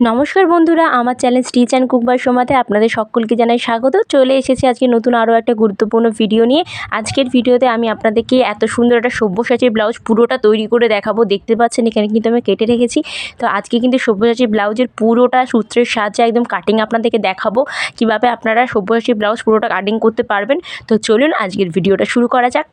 নমস্কার বন্ধুরা, আমার চ্যানেল স্টিচ অ্যান্ড কুকবার সমাতে আপনাদের সকলকে জানাই স্বাগত। চলে এসেছি আজকে নতুন আরও একটা গুরুত্বপূর্ণ ভিডিও নিয়ে। আজকের ভিডিওতে আমি আপনাদেরকে এত সুন্দর একটা সব্যসাচীর ব্লাউজ পুরোটা তৈরি করে দেখাবো। দেখতে পাচ্ছেন, এখানে কিন্তু আমি কেটে রেখেছি। তো আজকে কিন্তু সব্যসাচী ব্লাউজের পুরোটা সূত্রের সাহায্যে একদম কাটিং আপনাদেরকে দেখাবো। কীভাবে আপনারা সব্যসাচী ব্লাউজ পুরোটা কাটিং করতে পারবেন। তো চলুন আজকের ভিডিওটা শুরু করা যাক।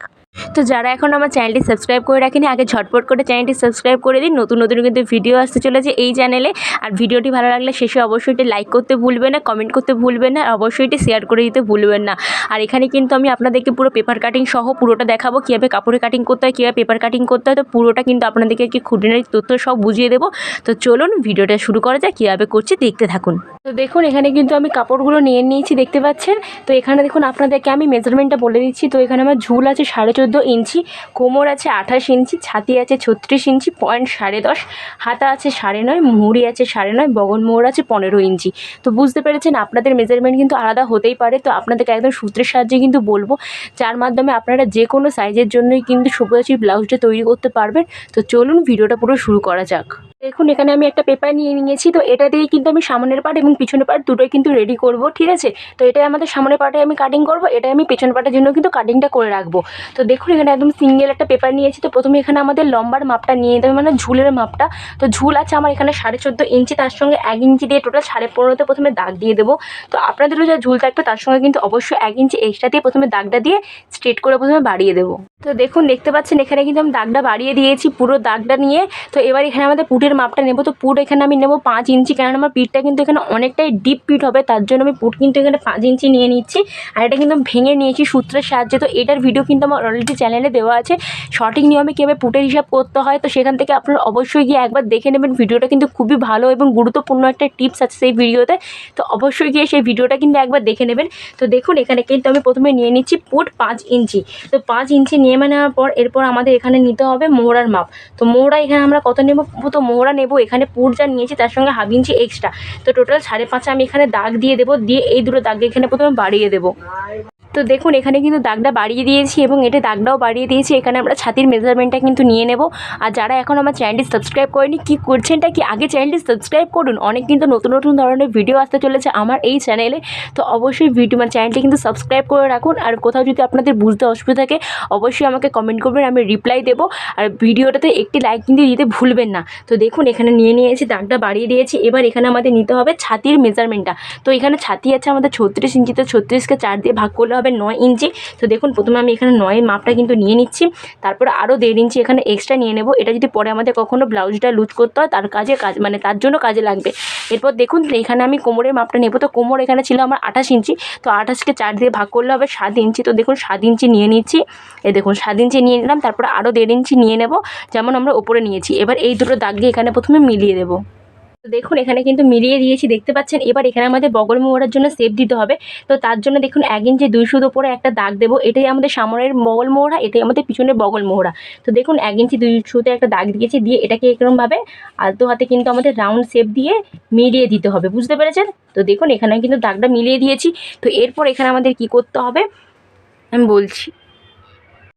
তো যারা এখন আমার চ্যানেলটি সাবস্ক্রাইব করে রাখেনি, আগে ঝটপট করে চ্যানেলটি সাবস্ক্রাইব করে দিন। নতুন নতুন কিন্তু ভিডিও আসতে চলেছে এই চ্যানেলে। আর ভিডিওটি ভালো লাগলে শেষে অবশ্যই এটি লাইক করতে ভুলবেন না কমেন্ট করতে ভুলবেন না, আর অবশ্যই এটি শেয়ার করে দিতে ভুলবেন না। আর এখানে কিন্তু আমি আপনাদেরকে পুরো পেপার কাটিং সহ পুরোটা দেখাবো, কীভাবে কাপড়ে কাটিং করতে হয়, কীভাবে পেপার কাটিং করতে হয়, তো পুরোটা কিন্তু আপনাদেরকে কি খুঁটিনাটি তথ্য সব বুঝিয়ে দেবো। তো চলুন ভিডিওটা শুরু করা যায় কীভাবে করছি দেখতে থাকুন। তো দেখুন, এখানে কিন্তু আমি কাপড়গুলো নিয়ে নিয়েছি, দেখতে পাচ্ছেন? তো এখানে দেখুন, আপনাদেরকে আমি মেজারমেন্টটা বলে দিচ্ছি। তো এখানে আমার ঝুল আছে সাড়ে চোদ্দ ইঞ্চি, কোমর আছে আঠাশ ইঞ্চি, ছাতি আছে ছত্রিশ ইঞ্চি পয়েন্ট সাড়ে দশ, হাতা আছে সাড়ে নয়, মুড়ি আছে সাড়ে নয়, বগন মোড় আছে পনেরো ইঞ্চি। তো বুঝতে পেরেছেন, আপনাদের মেজারমেন্ট কিন্তু আলাদা হতেই পারে। তো আপনাদেরকে একদম সূত্রের সাহায্যে কিন্তু বলব, যার মাধ্যমে আপনারা যে কোনো সাইজের জন্যই কিন্তু সুপারচি ব্লাউজটা তৈরি করতে পারবেন। তো চলুন, ভিডিওটা পুরো শুরু করা যাক। দেখুন, এখানে আমি একটা পেপার নিয়ে নিয়েছি, তো এটা দিয়ে কিন্তু আমি সামনের পার্ট এবং পিছনের পার্ট দুটোই কিন্তু রেডি করব, ঠিক আছে? তো এটাই আমাদের সামনের পার্টে আমি কাটিং করব, এটাই আমি পেছনের পার্টের জন্য কিন্তু কাটিংটা করে রাখব। তো দেখুন, এখানে একদম সিঙ্গেল একটা পেপার নিয়েছি, তো প্রথমে এখানে আমাদের লম্বার মাপটা নিয়ে নিতে হবে মানে ঝুলের মাপটা। তো ঝুল আছে আমার এখানে সাড়ে চোদ্দ ইঞ্চি, তার সঙ্গে এক ইঞ্চি দিয়ে টোটাল সাড়ে পনেরোতে প্রথমে দাগ দিয়ে দেবো। তো আপনাদেরও যা ঝুল থাকবে, তার সঙ্গে কিন্তু অবশ্যই এক ইঞ্চি এক্সট্রা দিয়ে প্রথমে দাগটা দিয়ে স্ট্রেট করে প্রথমে বাড়িয়ে দেবো। তো দেখুন, দেখতে পাচ্ছেন, এখানে কিন্তু আমি দাগটা বাড়িয়ে দিয়েছি, পুরো দাগটা নিয়ে। তো এবার এখানে আমাদের পুটের মাপটা নেব। তো পুট এখানে আমি নেব পাঁচ ইঞ্চি কারণ আমার পিঠটা কিন্তু এখানে অনেকটাই ডিপ পিট হবে, তার জন্য আমি পুট কিন্তু এখানে পাঁচ ইঞ্চি নিয়ে নিচ্ছি। আর এটা কিন্তু ভেঙে নিয়েছি সূত্রের সাহায্যে। তো এটার ভিডিও কিন্তু আমার অলরেডি চ্যানেলে দেওয়া আছে। সঠিক নিয়মে কীভাবে পুটের হিসাব করতে হয়, তো সেখান থেকে আপনারা অবশ্যই গিয়ে একবার দেখে নেবেন। ভিডিওটা কিন্তু খুবই ভালো এবং গুরুত্বপূর্ণ একটা টিপস আছে সেই ভিডিওতে তো অবশ্যই গিয়ে সেই ভিডিওটা কিন্তু একবার দেখে নেবেন। তো দেখুন, এখানে কিন্তু আমি প্রথমে নিয়ে নিচ্ছি পুট পাঁচ ইঞ্চি। তো পাঁচ ইঞ্চি নিয়ে নেওয়ার পর এরপর আমাদের এখানে নিতে হবে মোহরার মাপ। তো মোহরা এখানে আমরা কত নেব? তো মোহরা নেব, এখানে পুর যা নিয়েছি তার সঙ্গে হাফ ইঞ্চি এক্সট্রা তো টোটাল সাড়ে পাঁচে আমি এখানে দাগ দিয়ে দেবো, দিয়ে এই দুটো দাগ এখানে প্রথমে বাড়িয়ে দেবো। তো দেখুন, এখানে কিন্তু দাগটা বাড়িয়ে দিয়েছি এবং এটা দাগটাও বাড়িয়ে দিয়েছি। এখানে আমরা ছাতির মেজারমেন্টটা কিন্তু নিয়ে নেব। আর যারা এখন আমার চ্যানেলটি সাবস্ক্রাইব করেনি, কী করছেনটা কি? আগে চ্যানেলটি সাবস্ক্রাইব করুন। অনেক কিন্তু নতুন নতুন ধরনের ভিডিও আসতে চলেছে আমার এই চ্যানেলে তো অবশ্যই ভিডিও মানে চ্যানেলটি কিন্তু সাবস্ক্রাইব করে রাখুন। আর কোথাও যদি আপনাদের বুঝতে অসুবিধা থাকে, অবশ্যই আমাকে কমেন্ট করবেন, আমি রিপ্লাই দেবো। আর ভিডিওটাতে একটি লাইক কিন্তু দিতে ভুলবেন না। তো দেখুন, এখানে নিয়ে নিয়েছি, দাগটা বাড়িয়ে দিয়েছি। এবার এখানে আমাদের নিতে হবে ছাতির মেজারমেন্টটা তো এখানে ছাতি আছে আমাদের ছত্রিশ ইঞ্চিতে ছত্রিশকে চার দিয়ে ভাগ করলে হবে নয় ইঞ্চি। তো দেখুন, প্রথমে আমি এখানে নয়ের মাপটা কিন্তু নিয়ে নিচ্ছি। তারপর আরও দেড় ইঞ্চি এখানে এক্সট্রা নিয়ে নেব। এটা যদি পরে আমাদের কখনো ব্লাউজটা লুজ করতে হয়, তার কাজে কাজ মানে তার জন্য কাজে লাগবে। এরপর দেখুন, এখানে আমি কোমরের মাপটা নেব। তো কোমর এখানে ছিল আমার আঠাশ ইঞ্চি। তো আঠাশকে চার দিয়ে ভাগ করলে হবে সাত ইঞ্চি। তো দেখুন, সাত ইঞ্চি নিয়ে নিচ্ছি। এ দেখুন, সাত ইঞ্চি নিয়ে নিলাম। তারপর আরও দেড় ইঞ্চি নিয়ে নেব। যেমন আমরা ওপরে নিয়েছি। এবার এই দুটো দাগ দিয়ে এখানে প্রথমে মিলিয়ে দেবো। দেখুন, এখানে কিন্তু মিলিয়ে দিয়েছি, দেখতে পাচ্ছেন? এবার এখানে আমাদের বগল মোহরার জন্য সেপ দিতে হবে। তো তার জন্য দেখুন, এক ইঞ্চি দুই সুদ ওপরে একটা দাগ দেবো। এটাই আমাদের সামনের বগল মোহরা, এটাই আমাদের পিছনের বগল মোহরা। তো দেখুন, এক ইঞ্চি দুই সুতে একটা দাগ দিয়েছি, দিয়ে এটাকে এরকমভাবে আলতো হাতে কিন্তু আমাদের রাউন্ড শেপ দিয়ে মিলিয়ে দিতে হবে। বুঝতে পেরেছেন? তো দেখুন এখানে কিন্তু দাগটা মিলিয়ে দিয়েছি। তো এরপর এখানে আমাদের কি করতে হবে? আমি বলছি।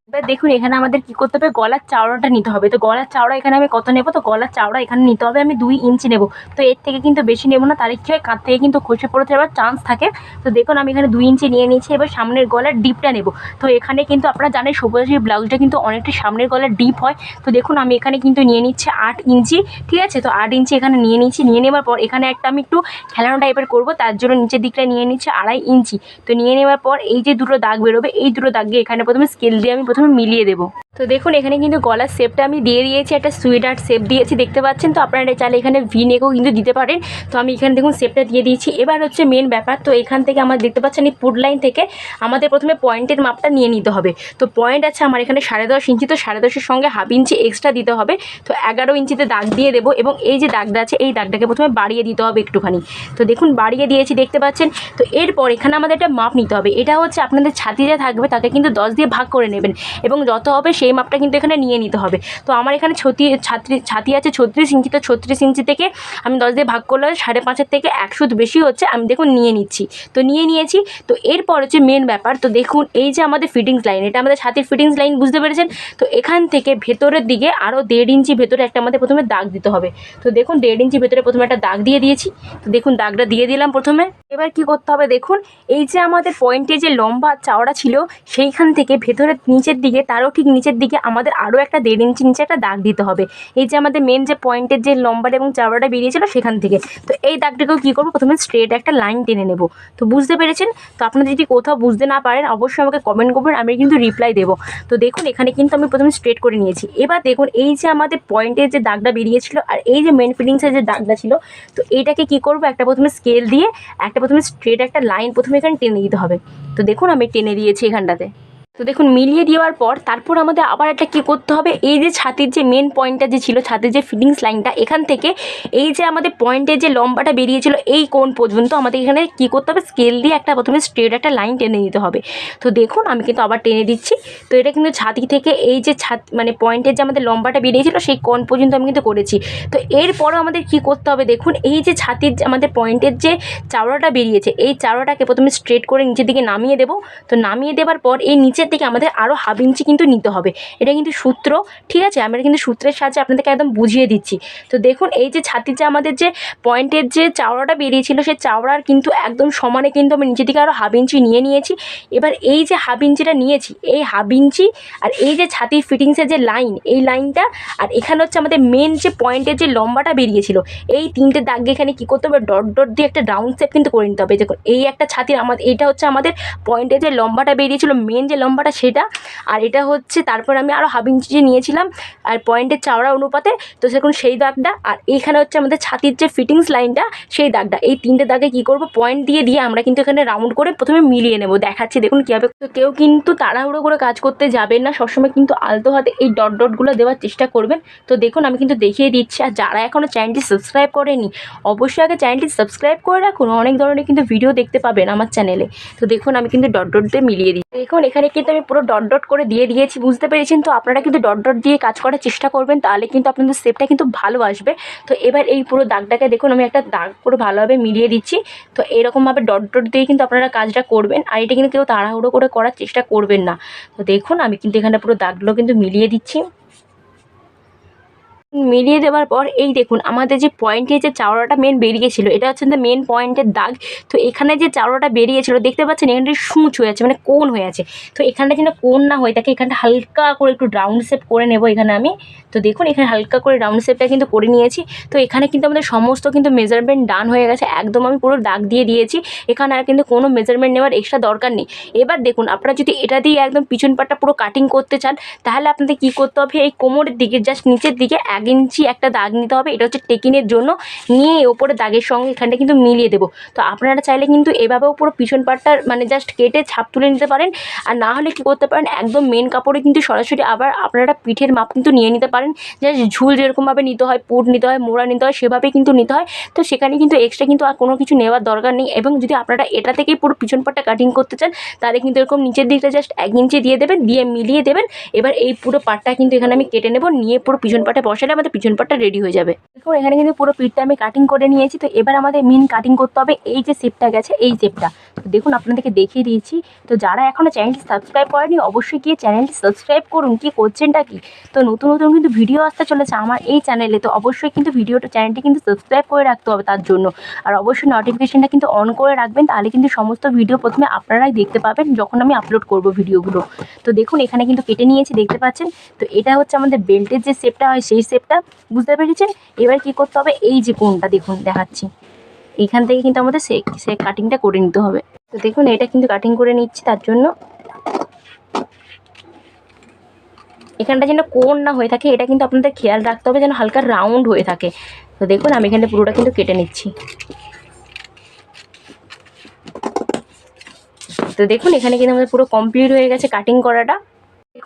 এবার দেখুন, এখানে আমাদের কি করতে হবে? গলার চাওড়াটা নিতে হবে। তো গলার চাওড়া এখানে আমি কত নেব? তো গলার চাওড়া এখানে নিতে হবে আমি দুই ইঞ্চি নেব। তো এর থেকে কিন্তু বেশি নেব না, তাহলে কী হয়? কাঁধ থেকে কিন্তু খসে পড়তে যাওয়ার চান্স থাকে। তো দেখুন, আমি এখানে দুই ইঞ্চি নিয়ে নিয়েছি, এবার সামনের গলার ডিপটা নেব। তো এখানে কিন্তু আপনারা জানেন সবুজের ব্লাউজটা কিন্তু অনেকটা সামনের গলার ডিপ হয়। তো দেখুন, আমি এখানে কিন্তু নিয়ে নিচ্ছি আট ইঞ্চি, ঠিক আছে? তো আট ইঞ্চি এখানে নিয়ে নিচ্ছি নিয়ে নেওয়ার পর এখানে একটা আমি একটু খেলানো টাইপের করব, তার জন্য নিচের দিকটা নিয়ে নিচ্ছি আড়াই ইঞ্চি। তো নিয়ে নেওয়ার পর এই যে দুটো দাগ বেরোবে, এই দুটো দাগকে এখানে প্রথমে স্কেল দিয়ে আমি প্রথমে মিলিয়ে দেবো। তো দেখুন, এখানে কিন্তু গলার শেপটা আমি দিয়ে দিয়েছি, একটা সুইট আর্ট শেপ দিয়েছি, দেখতে পাচ্ছেন? তো আপনারা চাইলে এখানে ভি নেকও কিন্তু দিতে পারেন। তো আমি এখানে দেখুন শেপটা দিয়ে দিয়েছি। এবার হচ্ছে মেন ব্যাপার, তো এখান থেকে আমার দেখতে পাচ্ছেন, এই পুট লাইন থেকে আমাদের প্রথমে পয়েন্টের মাপটা নিয়ে নিতে হবে। তো পয়েন্ট আছে আমার এখানে সাড়ে দশ ইঞ্চি, তো সাড়ে দশের সঙ্গে হাফ ইঞ্চি এক্সট্রা দিতে হবে। তো এগারো ইঞ্চিতে দাগ দিয়ে দেবো এবং এই যে দাগটা আছে, এই দাগটাকে প্রথমে বাড়িয়ে দিতে হবে একটুখানি। তো দেখুন, বাড়িয়ে দিয়েছি, দেখতে পাচ্ছেন? তো এরপর এখানে আমাদের একটা মাপ নিতে হবে। এটা হচ্ছে আপনাদের ছাতি যা থাকবে, তাকে কিন্তু দশ দিয়ে ভাগ করে নেবেন। এবং যত হবে সেই মাপটা কিন্তু এখানে নিয়ে নিতে হবে। তো আমার এখানে ছতি, ছাত্রী, ছাতি আছে ছত্রিশ ইঞ্চি। তো ছত্রিশ ইঞ্চি থেকে আমি দশ দিয়ে ভাগ করলে সাড়ে পাঁচের থেকে একশো বেশি হচ্ছে। আমি দেখুন নিয়ে নিচ্ছি। তো নিয়ে নিয়েছি। তো এরপর হচ্ছে মেন ব্যাপার। তো দেখুন এই যে আমাদের ফিটিংস লাইন এটা আমাদের ছাতির ফিটিংস লাইন বুঝতে পেরেছেন? তো এখান থেকে ভেতরের দিকে আরও দেড় ইঞ্চি ভেতরে একটা আমাদের প্রথমে দাগ দিতে হবে। তো দেখুন দেড় ইঞ্চি ভেতরে প্রথমে একটা দাগ দিয়ে দিয়েছি। তো দেখুন দাগটা দিয়ে দিলাম প্রথমে। এবার কি করতে হবে দেখুন? এই যে আমাদের পয়েন্টে যে লম্বা চওড়া ছিল, সেইখান থেকে ভেতরের নিচের দিকে, তারও ঠিক নিচের দিকে আমাদের আরও একটা দেড় ইঞ্চি নিচে একটা দাগ দিতে হবে। এই যে আমাদের মেন যে পয়েন্টের যে লম্বাটা এবং চওড়াটা বেরিয়েছিল সেখান থেকে। তো এই দাগটাকেও কী করব? প্রথমে স্ট্রেট একটা লাইন টেনে নেব। তো বুঝতে পেরেছেন? তো আপনারা যদি কোথাও বুঝতে না পারেন, অবশ্যই আমাকে কমেন্ট করবেন, আমি কিন্তু রিপ্লাই দেবো। তো দেখুন, এখানে কিন্তু আমি প্রথমে স্ট্রেট করে নিয়েছি। এবার দেখুন, এই যে আমাদের পয়েন্টের যে দাগটা বেরিয়েছিল আর এই যে মেন ফিটিংসের যে দাগটা ছিল, তো এইটাকে কী করব? একটা প্রথমে স্কেল দিয়ে, একটা প্রথমে স্ট্রেট একটা লাইন প্রথমে এখানে টেনে দিতে হবে। তো দেখুন, আমি টেনে দিয়েছি এখানটাতে। তো দেখুন, মিলিয়ে দেওয়ার পর তারপর আমাদের আবার একটা কী করতে হবে? এই যে ছাতির যে মেন পয়েন্টটা যে ছিল, ছাতির যে ফিটিংস লাইনটা এখান থেকে এই যে আমাদের পয়েন্টের যে লম্বাটা বেরিয়েছিল, এই কোণ পর্যন্ত আমাদের এখানে কী করতে হবে? স্কেল দিয়ে একটা প্রথমে স্ট্রেট একটা লাইন টেনে দিতে হবে। তো দেখুন, আমি কিন্তু আবার টেনে দিচ্ছি। তো এটা কিন্তু ছাতি থেকে এই যে ছাত মানে পয়েন্টের যে আমাদের লম্বাটা বেরিয়েছিল, সেই কোণ পর্যন্ত আমি কিন্তু করেছি। তো এরপরও আমাদের কী করতে হবে? দেখুন, এই যে ছাতির আমাদের পয়েন্টের যে চাওড়াটা বেরিয়েছে, এই চাওড়াটাকে প্রথমে স্ট্রেট করে নিচের দিকে নামিয়ে দেবো। তো নামিয়ে দেওয়ার পর এই নিচের দিকে আমাদের আরও হাফ ইঞ্চি কিন্তু নিতে হবে। এটা কিন্তু সূত্র, ঠিক আছে? আমরা কিন্তু সূত্রের সাহায্যে আপনাদেরকে একদম বুঝিয়ে দিচ্ছি। তো দেখুন, এই যে ছাতির যে আমাদের যে পয়েন্টের যে চাওড়াটা বেরিয়েছিল, সেই চাওড়ার কিন্তু একদম সমানে কিন্তু আমি নিচের দিকে আরও হাফ ইঞ্চি নিয়ে নিয়েছি। এবার এই যে হাফ ইঞ্চিটা নিয়েছি, এই হাফ ইঞ্চি আর এই যে ছাতির ফিটিংসের যে লাইন এই লাইনটা আর এখানে হচ্ছে আমাদের মেন যে পয়েন্টের যে লম্বাটা বেরিয়েছিল, এই তিনটে দাগ এখানে কী করতে হবে? ডট ডট দিয়ে একটা ডাউন শেপ কিন্তু করে নিতে হবে। দেখুন, এই একটা ছাতির আমাদের এইটা হচ্ছে আমাদের পয়েন্টের যে লম্বাটা বেরিয়েছিল মেন যে লম্বাটা সেটা। আর এটা হচ্ছে তারপর আমি আরও হাফ ইঞ্চি যে নিয়েছিলাম, আর পয়েন্টের চাওড়া অনুপাতে, তো সেরকম সেই দাগটা। আর এইখানে হচ্ছে আমাদের ছাতির যে ফিটিংস লাইনটা সেই দাগটা। এই তিনটে দাগে কী করব? পয়েন্ট দিয়ে দিয়ে আমরা কিন্তু এখানে রাউন্ড করে প্রথমে মিলিয়ে নেব। দেখাচ্ছি, দেখুন কীভাবে তো কেউ কিন্তু তাড়াহুড়ো করে কাজ করতে যাবেন না। সবসময় কিন্তু আলতো হাতে এই ডট ডটগুলো দেওয়ার চেষ্টা করবেন। তো দেখুন, আমি কিন্তু দেখিয়ে দিচ্ছি। আর যারা এখনও চ্যানেলটি সাবস্ক্রাইব করেনি, অবশ্যই আগে চ্যানেলটি সাবস্ক্রাইব করে রাখুন। অনেক ধরনের কিন্তু ভিডিও দেখতে পাবেন আমার চ্যানেলে তো দেখুন, আমি কিন্তু ডট ডট দিয়ে মিলিয়ে দিই দেখুন, এখানে কিন্তু আমি পুরো ডট ডট করে দিয়ে দিয়েছি, বুঝতে পেরেছেন? তো আপনারা কিন্তু ডট ডট দিয়ে কাজ করার চেষ্টা করবেন, তাহলে কিন্তু আপনাদের শেপটা কিন্তু ভালো আসবে। তো এবার এই পুরো দাগটাকে দেখুন, আমি একটা দাগ পুরো ভালোভাবে মিলিয়ে দিচ্ছি। তো এরকমভাবে ডট ডট দিয়ে কিন্তু আপনারা কাজটা করবেন, আর এটা কিন্তু কেউ তাড়াহুড়ো করে করার চেষ্টা করবেন না। তো দেখুন, আমি কিন্তু এখানে পুরো দাগগুলো কিন্তু মিলিয়ে দিচ্ছি। মিলিয়ে দেওয়ার পর, এই দেখুন, আমাদের যে পয়েন্টের যে চাওড়াটা মেন বেরিয়েছিল, এটা হচ্ছে মেন পয়েন্টের দাগ। তো এখানে যে চাওড়াটা বেরিয়েছিল, দেখতে পাচ্ছেন এখানটা সূচ হয়ে আছে মানে কোন হয়ে আছে। তো এখানটা যেন কোন না হয়ে থাকে এখানটা হালকা করে একটু রাউন্ড শেপ করে নেব এখানে আমি। তো দেখুন, এখানে হালকা করে রাউন্ড শেপটা কিন্তু করে নিয়েছি। তো এখানে কিন্তু আমাদের সমস্ত কিন্তু মেজারমেন্ট ডান হয়ে গেছে। একদম আমি পুরো দাগ দিয়ে দিয়েছি। এখানে আর কিন্তু কোনো মেজারমেন্ট নেওয়ার এক্সট্রা দরকার নেই। এবার দেখুন, আপনারা যদি এটা দিয়ে একদম পিছন পাটটা পুরো কাটিং করতে চান, তাহলে আপনাদের কী করতে হবে? এই কোমরের দিকে জাস্ট নিচের দিকে এক ইঞ্চি একটা দাগ নিতে হবে, এটা হচ্ছে টেকিনের জন্য। নিয়ে ওপরে দাগের সঙ্গে এখানটা কিন্তু মিলিয়ে দেবো। তো আপনারা চাইলে কিন্তু এভাবেও পুরো পিছন পাটটা মানে জাস্ট কেটে ছাপ তুলে নিতে পারেন। আর না হলে কী করতে পারেন, একদম মেন কাপড়ে কিন্তু সরাসরি আবার আপনারা পিঠের মাপ কিন্তু নিয়ে নিতে পারেন। জাস্ট ঝুল যেরকমভাবে নিতে হয়, পুট নিতে হয়, মোড়া নিতে হয়, সেভাবেই কিন্তু নিতে হয়। তো সেখানে কিন্তু এক্সট্রা কিন্তু আর কোনো কিছু নেওয়ার দরকার নেই। এবং যদি আপনারা এটা থেকেই পুরো পিছন পাটটা কাটিং করতে চান, তাহলে কিন্তু এরকম নিচের দিকটা জাস্ট এক ইঞ্চি দিয়ে দেবেন, দিয়ে মিলিয়ে দেবেন। এবার এই পুরো পাটটা কিন্তু এখানে আমি কেটে নেব, নিয়ে পুরো পিছন পাটে বসালে আমাদের পিছন পাটটা রেডি হয়ে যাবে। দেখুন এখানে কিন্তু পুরো পিঠটা আমি কাটিং করে নিয়েছি। তো এবার আমাদের মেন কাটিং করতে হবে। এই যে শেপটা গেছে, এই শেপটা তো দেখুন, আপনাদেরকে দেখিয়ে দিয়েছি। তো যারা এখনও চ্যানেলটি সাবস্ক্রাইব করেনি, অবশ্যই গিয়ে চ্যানেলটি সাবস্ক্রাইব করুন। কি করছেনটা কি? তো নতুন নতুন কিন্তু ভিডিও আসতে চলেছে আমার এই চ্যানেলে তো অবশ্যই কিন্তু ভিডিওটা চ্যানেলটি কিন্তু সাবস্ক্রাইব করে রাখতে হবে তার জন্য। আর অবশ্যই নোটিফিকেশানটা কিন্তু অন করে রাখবেন। তাহলে কিন্তু সমস্ত ভিডিও প্রথমে আপনারাই দেখতে পাবেন যখন আমি আপলোড করব ভিডিওগুলো তো দেখুন, এখানে কিন্তু কেটে নিয়েছি, দেখতে পাচ্ছেন? তো এটা হচ্ছে আমাদের বেল্টের যে শেপটা হয়, সেই শেপটা বুঝতে পেরেছেন? এবার কি করতে হবে? এই যে কোনটা দেখুন, দেখাচ্ছি। এইখান থেকে কিন্তু আমাদের সে সে কাটিংটা করে নিতে হবে। তো দেখুন, এটা কিন্তু কাটিং করে নিচ্ছি, তার জন্য। এখানটা যেন কোন না হয়ে থাকে, এটা কিন্তু আপনাদের খেয়াল রাখতে হবে, যেন হালকা রাউন্ড হয়ে থাকে। তো দেখুন, আমি এখানে পুরোটা কিন্তু কেটে নিচ্ছি। তো দেখুন, এখানে কিন্তু আমাদের পুরো কমপ্লিট হয়ে গেছে কাটিং করাটা।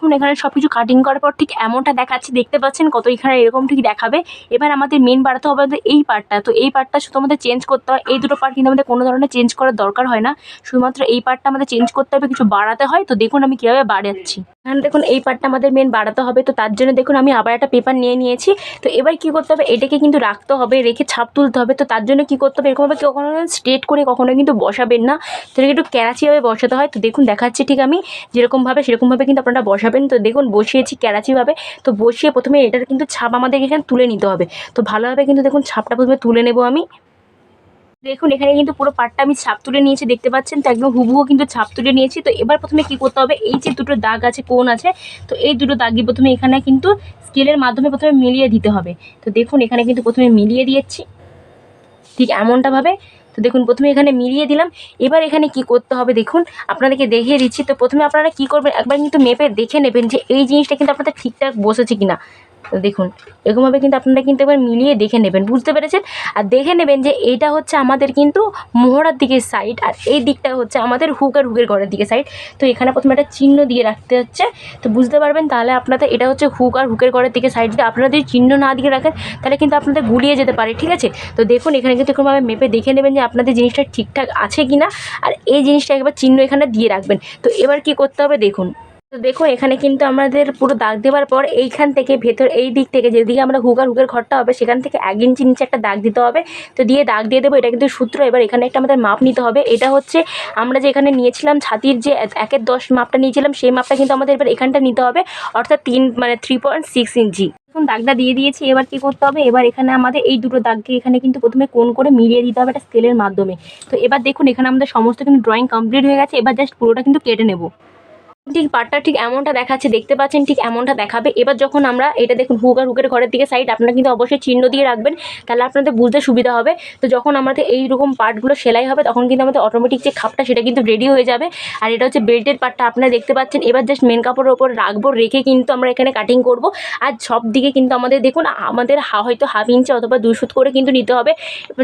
দেখুন, এখানে সব কিছু কাটিং করার পর ঠিক এমনটা দেখাচ্ছে, দেখতে পাচ্ছেন কত এখানে এরকম ঠিক দেখাবে। এবার আমাদের মেন বাড়াতে হবে আমাদের এই পার্টটা তো এই পার্টটা শুধু আমাদের চেঞ্জ করতে হয়। এই দুটো পার্ট কিন্তু আমাদের কোনো ধরনের চেঞ্জ করার দরকার হয় না। শুধুমাত্র এই পার্টটা আমাদের চেঞ্জ করতে হবে, কিছু বাড়াতে হয়। তো দেখুন আমি কীভাবে বাড়াচ্ছি। এখানে দেখুন, এই পার্টটা আমাদের মেন বাড়াতে হবে, তো তার জন্য দেখুন, আমি আবার একটা পেপার নিয়ে নিয়েছি। তো এবার কি করতে হবে, এটাকে কিন্তু রাখতে হবে, রেখে ছাপ তুলতে হবে, তো তার জন্য কি করতে হবে, এরকমভাবে কখনো স্ট্রেট করে কখনো কিন্তু বসাবেন না। তো এটাকে একটু ক্যারাচিভাবে বসাতে হয়, তো দেখুন, দেখাচ্ছি ঠিক আমি যেরকমভাবে, সেরকমভাবে কিন্তু আপনারা বসাবেন। তো দেখুন, বসিয়েছি ক্যারাচিভাবে তো বসিয়ে প্রথমে এটার কিন্তু ছাপ আমাদের এখানে তুলে নিতে হবে। তো ভালোভাবে কিন্তু দেখুন, ছাপটা প্রথমে তুলে নেব আমি। দেখুন, এখানে কিন্তু পুরো পাটটা আমি ছাপ তুলে নিয়েছি, দেখতে পাচ্ছেন তো? একদম হুবহু কিন্তু ছাপ তুলে নিয়েছি। তো এবার প্রথমে কি করতে হবে? এই যে দুটো দাগ আছে কোন আছে, তো এই দুটো দাগই প্রথমে এখানে কিন্তু স্কেলের মাধ্যমে প্রথমে মিলিয়ে দিতে হবে। তো দেখুন, এখানে কিন্তু প্রথমে মিলিয়ে দিয়েছি, ঠিক এমনটাভাবে। তো দেখুন, প্রথমে এখানে মিলিয়ে দিলাম। এবার এখানে কি করতে হবে? দেখুন, আপনাদেরকে দেখিয়ে দিচ্ছি। তো প্রথমে আপনারা কি করবেন? একবার কিন্তু মেপে দেখে নেবেন যে এই জিনিসটা কিন্তু আপনাদের ঠিকঠাক বসেছে কিনা। তো দেখুন, এরকমভাবে কিন্তু আপনারা কিন্তু একবার মিলিয়ে দেখে নেবেন, বুঝতে পেরেছেন? আর দেখে নেবেন যে এইটা হচ্ছে আমাদের কিন্তু মোহরার দিকের সাইড আর এই দিকটা হচ্ছে আমাদের হুকের হুকের ঘরের দিকে সাইড তো এখানে প্রথমে একটা চিহ্ন দিয়ে রাখতে হচ্ছে। তো বুঝতে পারবেন, তাহলে আপনাদের এটা হচ্ছে হুক আর হুকের ঘরের দিকে সাইড দিয়ে আপনারা যদি চিহ্ন না দিয়ে রাখেন, তাহলে কিন্তু আপনাদের গুলিয়ে যেতে পারে, ঠিক আছে? তো দেখুন, এখানে কিন্তু এরকমভাবে মেপে দেখে নেবেন যে আপনাদের জিনিসটা ঠিকঠাক আছে কি না আর এই জিনিসটা একবার চিহ্ন এখানে দিয়ে রাখবেন। তো এবার কি করতে হবে, দেখুন তো দেখুন এখানে কিন্তু আমাদের পুরো দাগ দেওয়ার পর এইখান থেকে ভেতর এই দিক থেকে যেদিকে আমরা হুক আর হুকের ঘরটা হবে, সেখান থেকে এক ইঞ্চি নিচে একটা দাগ দিতে হবে। তো দিয়ে দাগ দিয়ে দেবো, এটা কিন্তু সূত্র। এবার এখানে একটা আমাদের মাপ নিতে হবে। এটা হচ্ছে আমরা যে এখানে নিয়েছিলাম ছাতির যে একের দশ মাপটা নিয়েছিলাম, সেই মাপটা কিন্তু আমাদের এবার এখানটা নিতে হবে। অর্থাৎ তিন মানে থ্রি পয়েন্ট সিক্স ইঞ্চি। এখন দাগটা দিয়ে দিয়েছি, এবার কি করতে হবে? এবার এখানে আমাদের এই দুটো দাগকে এখানে কিন্তু প্রথমে কোন করে মিলিয়ে দিতে হবে একটা স্কেলের মাধ্যমে। তো এবার দেখুন, এখানে আমাদের সমস্ত কিন্তু ড্রয়িং কমপ্লিট হয়ে গেছে। এবার জাস্ট পুরোটা কিন্তু কেটে নেব। ঠিক পাটটা ঠিক এমনটা দেখাচ্ছে, দেখতে পাচ্ছেন ঠিক এমনটা দেখাবে। এবার যখন আমরা এটা দেখুন হুক আর হুকের ঘরের দিকে সাইড আপনারা কিন্তু অবশ্যই চিহ্ন দিয়ে রাখবেন, তাহলে আপনাদের বুঝতে সুবিধা হবে। তো যখন আমাদের এই রকম পার্টগুলো সেলাই হবে, তখন কিন্তু আমাদের অটোমেটিক যে খাপটা, সেটা কিন্তু রেডি হয়ে যাবে। আর এটা হচ্ছে বেল্টের পার্টটা আপনারা দেখতে পাচ্ছেন। এবার জাস্ট মেন কাপড়ের ওপর রাখব, রেখে কিন্তু আমরা এখানে কাটিং করব। আর সব দিকে কিন্তু আমাদের দেখুন, আমাদের হয়তো হাফ ইঞ্চি অথবা দুই সুত করে কিন্তু নিতে হবে।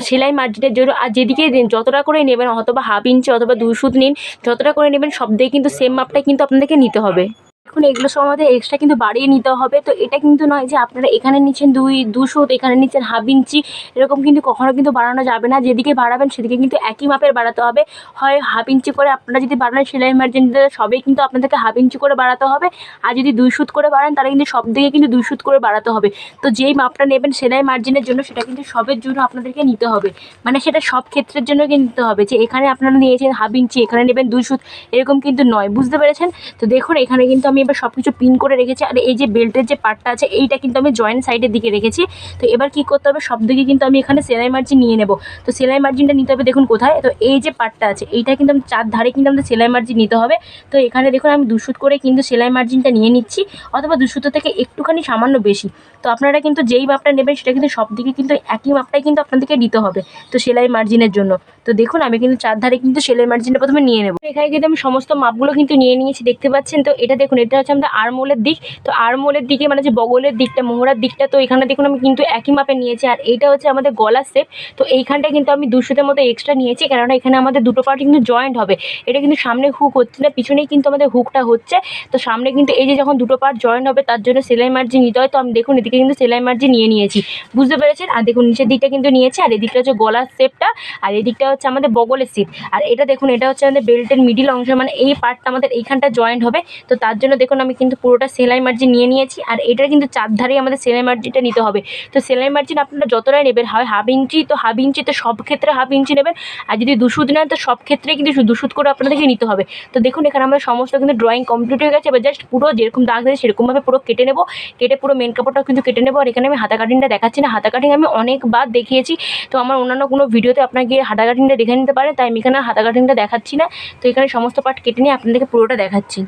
সেলাই মার্জিনের জন্য, আর যেদিকে যতটা করে নেবেন, অথবা হাফ ইঞ্চি অথবা দুই সুত নিন, যতটা করে নেবেন, সব দিকে কিন্তু সেম মাপটাই কিন্তু আপনাদেরকে নিতে হবে। এখন এগুলো আমাদের এক্সট্রা কিন্তু বাড়িয়ে নিতে হবে। তো এটা কিন্তু নয় যে আপনারা এখানে নিচ্ছেন দুই, দুশো এখানে নিচ্ছেন হাফ ইঞ্চি। এরকম কিন্তু কখনো কিন্তু বাড়ানো যাবে না। যেদিকে বাড়াবেন সেদিকে কিন্তু একই মাপের বাড়াতে হবে। হয় হাফ ইঞ্চি করে আপনারা যদি বাড়ান সেলাই মার্জিনটা সবই কিন্তু আপনাদেরকে হাফ ইঞ্চি করে বাড়াতে হবে। আর যদি দুই সুত করে বাড়ান, তাহলে কিন্তু সব দিকে কিন্তু দুই সুত করে বাড়াতে হবে। তো যেই মাপটা নেবেন সেলাই মার্জিনের জন্য সেটা কিন্তু সবের জন্য আপনাদেরকে নিতে হবে। মানে সেটা সব ক্ষেত্রের জন্য কিন্তু নিতে হবে যে এখানে আপনারা নিয়েছেন হাফ ইঞ্চি, এখানে নেবেন দুই সুত। এরকম কিন্তু নয়। বুঝতে পেরেছেন? তো দেখুন, এখানে কিন্তু আমি এবার সব কিছু পিন করে রেখেছি। আর এই যে বেল্টের যে পার্টটা আছে, এইটা কিন্তু আমি জয়েন্ট সাইডের দিকে রেখেছি। তো এবার কি করতে হবে? সব দিকে কিন্তু আমি এখানে সেলাই মার্জিন নিয়ে নেব। তো সেলাই মার্জিনটা নিতে হবে দেখুন কোথায়। তো এই যে পার্টটা আছে, এইটা কিন্তু আমি চার ধারে কিন্তু আমাদের সেলাই মার্জিন নিতে হবে। তো এখানে দেখুন আমি দুশুত করে কিন্তু সেলাই মার্জিনটা নিয়ে নিচ্ছি, অথবা দুশুতো থেকে একটুখানি সামান্য বেশি। তো আপনারা কিন্তু যেই মাপটা নেবেন, সেটা কিন্তু সব দিকে কিন্তু একই মাপটাই কিন্তু আপনাদেরকে নিতে হবে, তো সেলাই মার্জিনের জন্য। তো দেখুন আমি কিন্তু চার ধারে কিন্তু সেলাই মার্জিনটা প্রথমে নিয়ে নেব। এখানে কিন্তু আমি সমস্ত মাপগুলো কিন্তু নিয়ে নিয়েছি, দেখতে পাচ্ছেন? তো এটা দেখুন এটা হচ্ছে আমাদের আরমোলের দিক। তো আরমোলের দিকে মানে যে বগলের দিকটা, মোহরার দিকটা, তো এখানে দেখুন আমি কিন্তু একই মাপে নিয়েছি। আর এইটা হচ্ছে আমাদের গলার শেপ তো এইখানটা কিন্তু আমি দুশোতে মতো এক্সট্রা নিয়েছি, কেননা এখানে আমাদের দুটো পার্ট কিন্তু জয়েন্ট হবে। এটা কিন্তু সামনে হুক হচ্ছে না, পিছনেই কিন্তু আমাদের হুকটা হচ্ছে। তো সামনে কিন্তু এই যে যখন দুটো পার্ট জয়েন্ট হবে, তার জন্য সেলাই মার্জিন নিতে হয়। তো আমি দেখুন এদিকে কিন্তু সেলাই মার্জিন নিয়ে নিয়েছি। বুঝতে পেরেছেন? আর দেখুন নিচের দিকটা কিন্তু নিয়েছি, আর এদিকটা হচ্ছে গলার শেপটা আর এদিকটা হচ্ছে আমাদের বগলের শেপ আর এটা দেখুন, এটা হচ্ছে আমাদের বেল্টের মিডিল অংশ মানে এই পার্টটা আমাদের এইখানটা জয়েন্ট হবে। তো তার জন্য দেখুন, আমি কিন্তু পুরোটা সেলাই মার্জিন নিয়ে নিয়েছি আর এটার কিন্তু চার ধারেই আমাদের সেলাই মার্জিনটা নিতে হবে। তো সেলাই মার্জিন আপনারা যতটাই নেবেন, হয় হাফ ইঞ্চি, তো হাফ ইঞ্চি তো সব ক্ষেত্রে হাফ ইঞ্চি নেবেন আর যদি দুশুদ নেন, তো সব ক্ষেত্রে কিন্তু দুশুদ করে আপনাদেরকে নিতে হবে। তো দেখুন, এখানে আমাদের সমস্ত কিন্তু ড্রয়িং কমপ্লিট হয়ে গেছে, এবার জাস্ট পুরো যেরকম দাগ দেয় সেরকমভাবে পুরো কেটে নেব। কেটে পুরো মেন কাপড়টাও কিন্তু কেটে নেব। আর এখানে আমি হাতা কাটিংটা দেখাচ্ছি না। হাতা আমি অনেকবার দেখিয়েছি। তো আমার অন্যান্য কোনো ভিডিওতে আপনাকে হাতা কাটিংটা দেখে নিতে পারেন। তাই আমি এখানে হাতা কাটিংটা দেখাচ্ছি না। তো এখানে সমস্ত পার্ট কেটে নিয়ে আপনাদেরকে পুরোটা দেখাচ্ছি।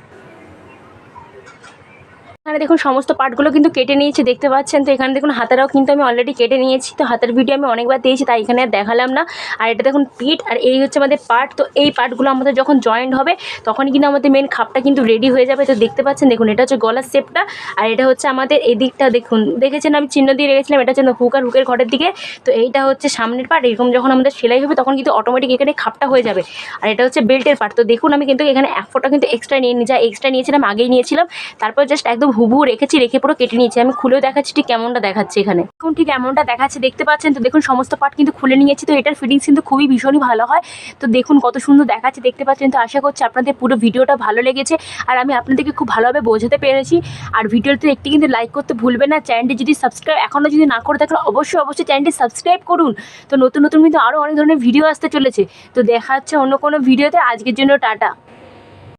এখানে দেখুন সমস্ত পার্টগুলো কিন্তু কেটে নিয়েছি, দেখতে পাচ্ছেন তো? এখানে দেখুন হাতারাও কিন্তু আমি অলরেডি কেটে নিয়েছি, তো হাতের ভিডিও আমি অনেকবার দিয়েছি, তাই এখানে দেখালাম না। আর এটা দেখুন পিঠ, আর এই হচ্ছে আমাদের পার্ট তো এই পার্টগুলো আমাদের যখন জয়েন্ট হবে তখন কিন্তু আমাদের মেন খাপটা কিন্তু রেডি হয়ে যাবে। তো দেখতে পাচ্ছেন, দেখুন এটা হচ্ছে গলার শেপটা আর এটা হচ্ছে আমাদের এই দিকটা দেখুন। দেখেছেন আমি চিহ্ন দিয়ে রেখেছিলাম, এটা হচ্ছে হুক আর হুকের ঘরের দিকে, তো এইটা হচ্ছে সামনের পার্ট এরকম যখন আমাদের সেলাই হবে, তখন কিন্তু অটোমেটিক এখানে খাপটা হয়ে যাবে। আর এটা হচ্ছে বেল্টের পার্ট তো দেখুন আমি কিন্তু এখানে এক ফোঁটা কিন্তু এক্সট্রা নিয়ে, যা এক্সট্রা নিয়েছিলাম, আগেই নিয়েছিলাম, তারপর জাস্ট একদম হুবু রেখেছি, রেখে পুরো কেটে নিয়েছি। আমি খুলেও দেখাচ্ছি, ঠিক কেমনটা দেখাচ্ছে এখানে। এখন ঠিক এমনটা দেখাচ্ছে, দেখতে পাচ্ছেন? তো দেখুন, সমস্ত পার্ট কিন্তু খুলে নিয়েছি। তো এটার ফিটিংস কিন্তু খুবই ভীষণই ভালো হয়। তো দেখুন, কত সুন্দর দেখাচ্ছে, দেখতে পাচ্ছেন? তো আশা করছি আপনাদের পুরো ভিডিওটা ভালো লেগেছে। আর আমি আপনাদেরকে খুব ভালোভাবে বোঝাতে পেরেছি। আর ভিডিওতে একটি কিন্তু লাইক করতে ভুলবেন না। চ্যানেলটি যদি সাবস্ক্রাইব এখনও যদি না করে থাকেন, অবশ্যই অবশ্যই চ্যানেলটি সাবস্ক্রাইব করুন। তো নতুন নতুন কিন্তু আরও অনেক ধরনের ভিডিও আসতে চলেছে। তো দেখা হচ্ছে অন্য কোনো ভিডিওতে আজকের জন্য টাটা।